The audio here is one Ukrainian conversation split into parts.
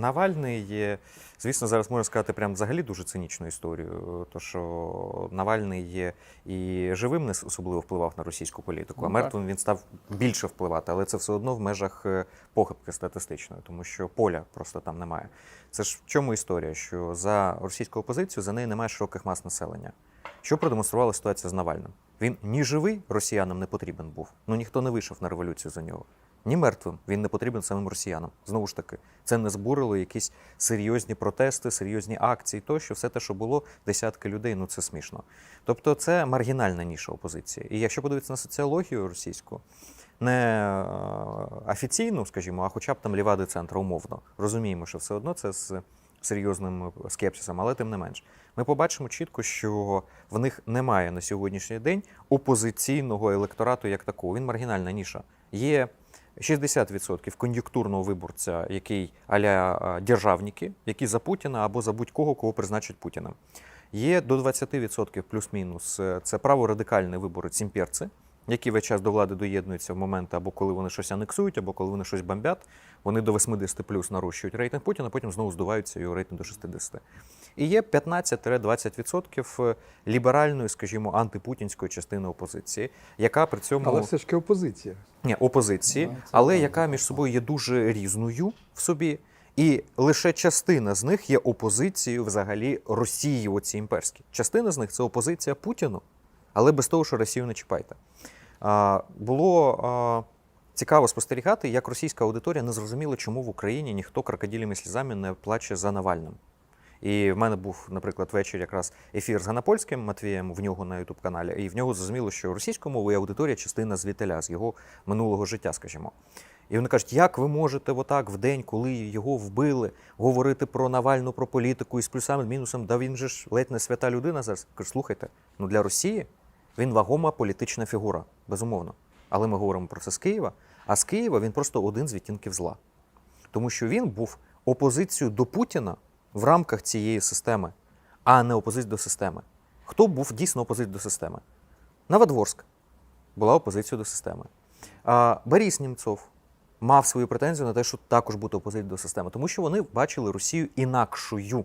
Навальний є, звісно, зараз можна сказати прям взагалі дуже цинічну історію. То що Навальний є і живим не особливо впливав на російську політику, а Ну, так. мертвим він став більше впливати, але це все одно в межах е, похибки статистичної, тому що поля просто там немає. Це ж в чому історія? Що за російську опозицію за неї немає широких мас населення. Що продемонструвала ситуація з Навальним? Він ні живий росіянам не потрібен був, ну ніхто не вийшов на революцію за нього. Ні мертвим він не потрібен самим росіянам. Знову ж таки, це не збурило якісь серйозні протести, серйозні акції, тощо, все те, що було, десятки людей, ну це смішно. Тобто це маргінальна ніша опозиції. І якщо подивитися на соціологію російську, не е, офіційну, скажімо, а хоча б там лівади центра умовно, розуміємо, що все одно це з серйозним скепсисом, але тим не менш. Ми побачимо чітко, що в них немає на сьогоднішній день опозиційного електорату як такого. Він маргінальна ніша. Є 60% кон'юнктурного виборця, який аля державники, які за Путіна або за будь-кого, кого призначить Путіним. Є до 20% плюс-мінус. е, Це праворадикальні виборець імперці, які весь час до влади доєднуються в момент, або коли вони щось анексують, або коли вони щось бомбять. Вони до 80 плюс нарощують рейтинг Путіна, потім знову здуваються його рейтинг до 60. І є 15-20% ліберальної, скажімо, антипутінської частини опозиції, яка при цьому Але все ж таки опозиція. ні, опозиції, Да, але правда. яка між собою є дуже різною в собі. І лише частина з них є опозицією взагалі Росії, оці імперські. Частина з них це опозиція Путіну, але без того, що Росію не чіпайте. А, було а, цікаво спостерігати, як російська аудиторія не зрозуміла, чому в Україні ніхто крокодилями слізами не плаче за Навальним. І в мене був, наприклад, ввечері якраз ефір з Ганапольським Матвієм в нього на ютуб каналі, і в нього зрозуміло, що російською мовою аудиторія частина звітеля з його минулого життя, скажімо. І вони кажуть, як ви можете отак в день, коли його вбили, говорити про Навальну, про політику і з плюсами, мінусом, да він же ж ледь не свята людина зараз. Кажу, слухайте, ну для Росії він вагома політична фігура, безумовно. Але ми говоримо про це з Києва, а з Києва він просто один з відтінків зла. Тому що він був опозицією до Путіна в рамках цієї системи, а не опозицією до системи. Хто був дійсно опозицією до системи? Новодворськ була опозицією до системи. А, Борис Німцов мав свою претензію на те, що також бути опозицією до системи, тому що вони бачили Росію інакшою,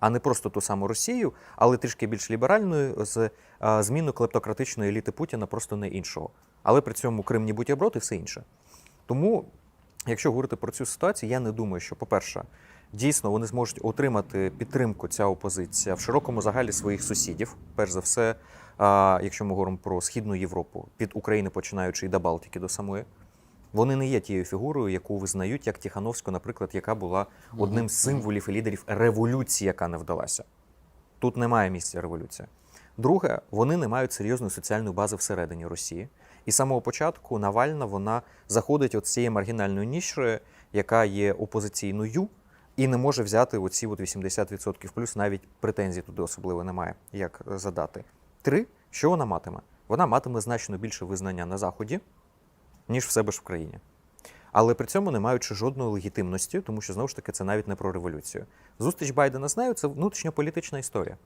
а не просто ту саму Росію, але трішки більш ліберальною з а, зміною клептократичної еліти Путіна, просто не іншого. Але при цьому Крим ні бутерброд і все інше. Тому, якщо говорити про цю ситуацію, я не думаю, що, по-перше, дійсно вони зможуть отримати підтримку ця опозиція в широкому загалі своїх сусідів. Перш за все, якщо ми говоримо про Східну Європу, від України починаючи і до Балтики до самої. Вони не є тією фігурою, яку визнають як Тихановську, наприклад, яка була одним з символів і лідерів революції, яка не вдалася. Тут немає місця революції. Друге, вони не мають серйозної соціальної бази всередині Росії. І з самого початку Навальна вона заходить от цієї маргінальної ніші, яка є опозиційною, і не може взяти оці от 80% плюс навіть претензій туди особливо немає, як задати. Три, що вона матиме? Вона матиме значно більше визнання на Заході, ніж в себе ж в країні. Але при цьому не маючи жодної легітимності, тому що знову ж таки це навіть не про революцію. Зустріч Байдена з нею це внутрішньополітична історія.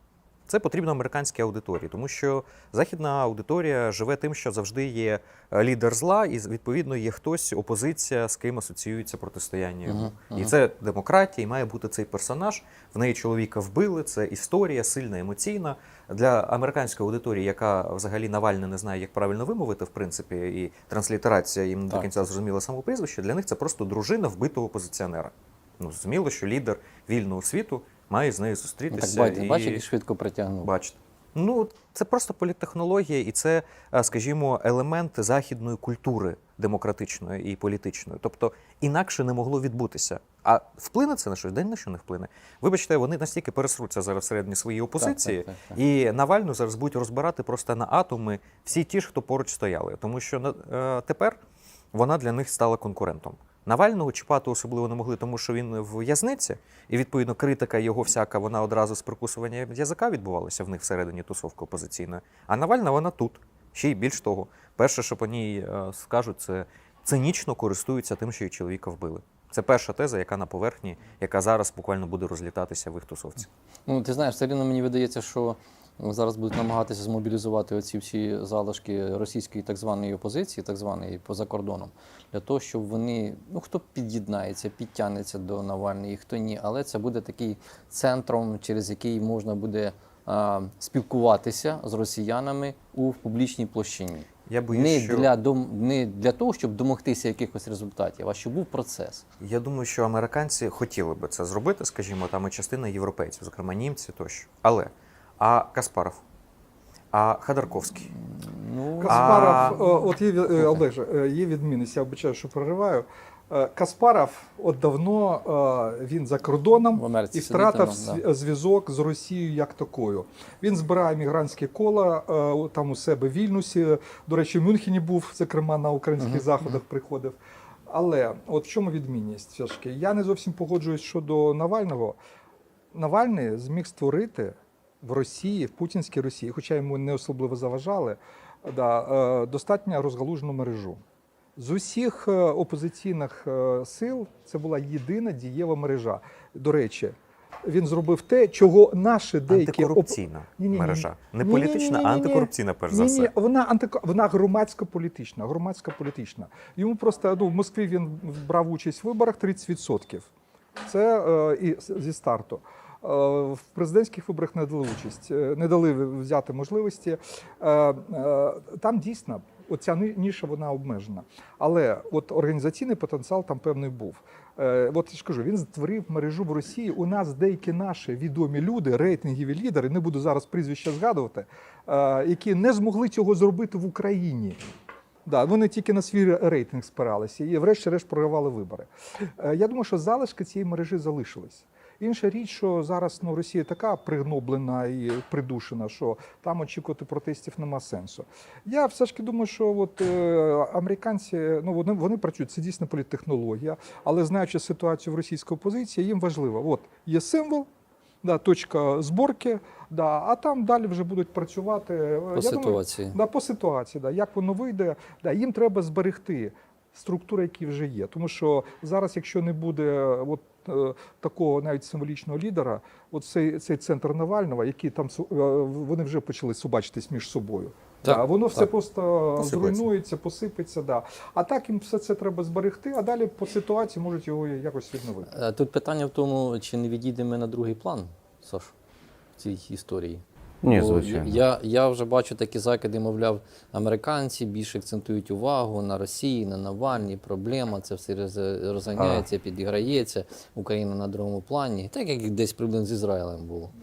Це потрібно американській аудиторії, тому що західна аудиторія живе тим, що завжди є е, лідер зла, і відповідно є хтось, опозиція, з ким асоціюється протистояння йому. І це демократія, і має бути цей персонаж. В неї чоловіка вбили. Це історія сильна, емоційна. Для американської аудиторії, яка взагалі Навальне не знає, як правильно вимовити, в принципі, і транслітерація їм не до кінця зрозуміла само прізвище. Для них це просто дружина вбитого опозиціонера. Ну, зрозуміло, що лідер вільного світу має з нею Ну, зустрітися. так Байден, і... бачиш, як швидко притягнув. Бачите. Ну, це просто політтехнологія, і це, е, скажімо, елемент західної культури демократичної і політичної. Тобто інакше не могло відбутися. А вплине це на щось? День на що не вплине. Вибачте, вони настільки пересруться зараз всередині своєї опозиції, так, так, так. і Навальну зараз будуть розбирати просто на атоми всі ті ж, хто поруч стояли. Тому що е, тепер вона для них стала конкурентом. Навального чіпати особливо не могли, тому що він в в'язниці, і відповідно критика його всяка, вона одразу з прикусування язика відбувалася в них всередині тусовки опозиційної. А Навальна вона тут. Ще й більш того, перше, що по ній е, скажуть, це цинічно користуються тим, що її чоловіка вбили. Це перша теза, яка на поверхні, яка зараз буквально буде розлітатися в їх тусовці. Ну, ти знаєш, все рівно мені видається, що зараз будуть намагатися змобілізувати оці всі залишки російської так званої опозиції, так званої поза кордоном, для того, щоб вони, ну хто під'єднається, підтягнеться до Навальної, хто ні, але це буде такий центром, через який можна буде а, спілкуватися з росіянами у публічній площині. Я боюсь, Не що для дом не для того, щоб домогтися якихось результатів, а щоб був процес. я думаю, що американці хотіли би це зробити, скажімо, там і частина європейців, зокрема німці тощо. Але а Каспаров, а Ходорковський, Ну Каспаров, А- е, от є е, Олеже, е, є відмінність, я обичаю, що прориваю. Е, Каспаров от давно е, він за кордоном Америці і втратив да. зв'язок з Росією як такою. Він збирає мігрантське коло там у себе в Вільнюсі. До речі, в Мюнхені був, зокрема на українських Мгм, заходах приходив. Але от в чому відмінність? Все ж таки, я не зовсім погоджуюсь щодо Навального. Навальний зміг створити в Росії, в путінській Росії, хоча йому не особливо заважали, да, е, достатньо розгалужену мережу. З усіх е, опозиційних е, сил це була єдина дієва мережа. До речі, він зробив те, чого наші деякі оп- Ні-ні-ні. мережа. Не політична, а антикорупційна, перш за Ні, ні, все. вона антико... вона громадсько політична. Громадсько політична. Йому просто ну, в Москві він брав участь в виборах 30%. Це е, і зі старту. Е, в президентських виборах не дали участь, е, не дали взяти можливості. Е, там дійсно оця ніша вона обмежена. Але от організаційний потенціал там певний був. От я ж кажу, він створив мережу в Росії. У нас деякі наші відомі люди, рейтингові лідери, не буду зараз прізвища згадувати, які не змогли цього зробити в Україні. Да, вони тільки на свій рейтинг спиралися і, врешті-решт, програвали вибори. Я думаю, що залишки цієї мережі залишились. Інша річ, що зараз ну, Росія така пригноблена і придушена, що там очікувати протестів нема сенсу. Я все ж таки думаю, що от, е, американці ну, вони, вони працюють, це дійсно політтехнологія, але знаючи ситуацію в російській опозиції, їм важливо, от є символ, да, точка зборки, да, а там далі вже будуть працювати. е, по я думаю, ситуації. Да, по ситуації, да, як воно вийде, да, їм треба зберегти структури, які вже є. Тому що зараз, якщо не буде от, такого навіть символічного лідера, от цей, цей центр Навального, який там е, вони вже почали собачитись між собою. Так, да, воно все так. просто посипається. зруйнується, посипеться. Да. А так їм все це треба зберегти, а далі по ситуації можуть його якось відновити. Е, Тут питання в тому, чи не відійдемо на другий план, Саш, в цій історії. Ні, звичайно. Я, я вже бачу такі закиди, мовляв, американці більше акцентують увагу на Росії, на Навальні, проблема, це все роз- розганяється, підіграється, Україна на другому плані. Так як десь приблизно з Ізраїлем було.